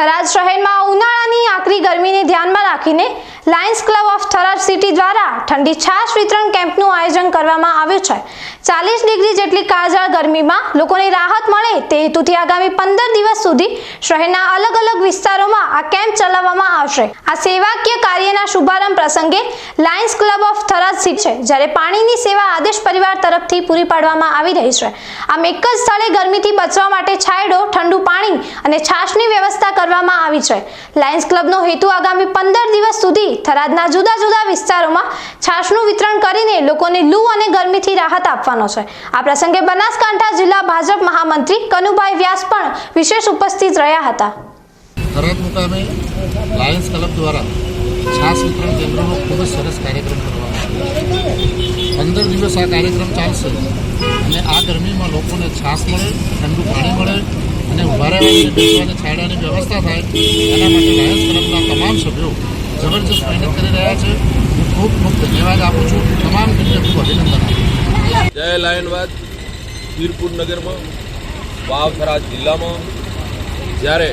થરાદ શહેરમાં ઉનાળાની આકરી ગરમીને ધ્યાનમાં રાખીને lions club of Tharad city દ્વારા ઠંડી છાશ વિતરણ કેમ્પનું આયોજન કરવામાં આવ્યું છે. ચાલીસ ડિગ્રી જેટલી કાળઝાળ ગરમીમાં લોકોને રાહત મળે તે હેતુથી આગામી પંદર દિવસ સુધી શહેરના અલગ અલગ વિસ્તારોમાં આ કેમ્પ ચલાવવામાં આવશે. આ સેવાકીય કાર્યના શુભારંભ પ્રસંગે લાયન્સ ક્લબ ઓફ થરાદ છે, જ્યારે પાણીની સેવા આદેશ પરિવાર તરફથી પૂરી પાડવામાં આવી રહી છે. આમ એક જ સ્થળે ગરમીથી બચવા માટે છાંયડો, ઠંડુ પાણી અને છાશની વ્યવસ્થા કરવામાં આવી છે. લાયન્સ ક્લબનો હેતુ આગામી પંદર દિવસ સુધી થરાદના જુદા જુદા વિસ્તારોમાં છાશનું વિતરણ કરીને લોકોને લૂ અને ગરમીથી રાહત આપવાનો છે. આ પ્રસંગે બનાસકાંઠા જિલ્લા ભાજપ મહામંત્રી કનુભાઈ વ્યાસ પણ વિશેષ ઉપસ્થિત રહ્યા હતા. થરાદ મુકામે લાયન્સ ક્લબ દ્વારા છાસ વિતરણ કેન્દ્રનો ખૂબ જ સરસ કાર્યક્રમ કરવામાં આવ્યો પંદર દિવસ આ કાર્યક્રમ ચાલશે અને આ ગરમીમાં લોકોને છાશ મળે, ઠંડુ પાણી મળે અને ઊભા રહેવાની બેસવાની છાયડાની વ્યવસ્થા થાય. એના માટે લાયન્સ ક્લબના તમામ સભ્યો જબરજસ્ત મહેનત કરી રહ્યા છે. ખૂબ ખૂબ ધન્યવાદ આપું છું. તમામ ખૂબ અભિનંદન આપું જય લાયનવાદ વીરપુર નગરમાં વાવ થરાદ જિલ્લામાં. જ્યારે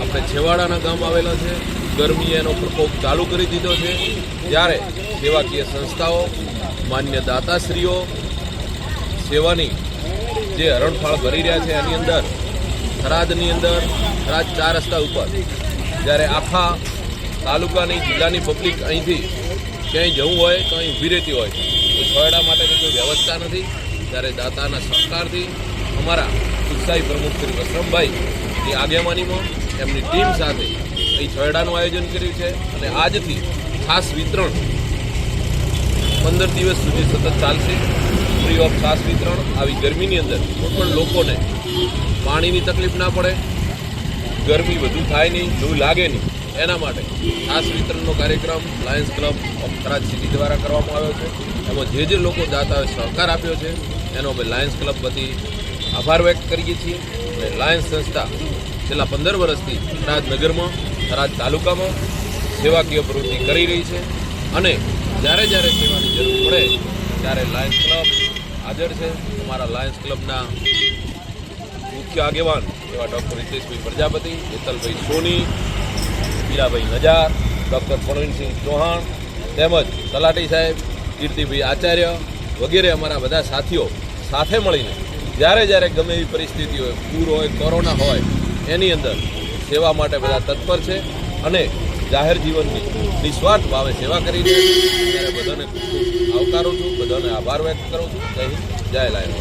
આપણે છેવાડાના ગામ આવેલા છે ગરમીએ એનો પ્રકોપ ચાલુ કરી દીધો છે, ત્યારે સેવાકીય સંસ્થાઓ માન્ય દાતાશ્રીઓ સેવાની જે હરણફાળ ભરી રહ્યા છે, એની અંદર, થરાદની અંદર, થરાદ ચાર રસ્તા ઉપર, જ્યારે આખા તાલુકાની, જિલ્લાની પબ્લિક અહીંથી ક્યાંય જવું હોય તો અહીં ઊભી રહેતી હોય તો છોયડા માટેની કોઈ વ્યવસ્થા નથી. ત્યારે દાતાના સહકારથી અમારા ઉત્સાહી પ્રમુખ શ્રી વસરમભાઈ એ આગેવાનીમાં એમની ટીમ સાથે અહીં છોડાનું આયોજન કર્યું છે અને આજથી ખાસ વિતરણ પંદર દિવસ સુધી સતત ચાલશે. ફ્રી ઓફ ખાસ વિતરણ. આવી ગરમીની અંદર કોઈ પણ લોકોને પાણીની તકલીફ ના પડે. ગરમી વધુ થાય નહીં લૂ લાગે નહીં. એના માટે ખાસ વિતરણનો કાર્યક્રમ lions club of Tharad city દ્વારા કરવામાં આવ્યો છે. એમાં જે જે લોકો દાતાઓએ સહકાર આપ્યો છે, એનો અમે લાયન્સ ક્લબ વતી આભાર વ્યક્ત કરીએ છીએ. લાયન્સ સંસ્થા છેલ્લા પંદર વર્ષથી થરાદ નગરમાં થરાદ તાલુકામાં સેવાકીય પ્રવૃત્તિ કરી રહી છે. અને જ્યારે જ્યારે સેવાની જરૂર પડે ત્યારે લાયન્સ ક્લબ હાજર છે. અમારા લાયન્સ ક્લબના મુખ્ય આગેવાન એવા ડૉક્ટર રિતેશભાઈ પ્રજાપતિ, હેતલભાઈ સોની મીરાભાઈ નજાર, ડૉક્ટર પ્રવીણસિંહ ચૌહાણ તેમજ તલાટી સાહેબ, કીર્તિભાઈ આચાર્ય વગેરે અમારા બધા સાથીઓ સાથે મળીને જ્યારે જ્યારે ગમે એવી પરિસ્થિતિ હોય, પૂર હોય, કોરોના હોય, એની અંદર સેવા માટે બધા તત્પર છે અને જાહેર જીવનની નિસ્વાર્થ ભાવે સેવા કરી છે. ત્યારે બધાને આવકારું છું, બધાને આભાર વ્યક્ત કરું છું. જય જય લાયન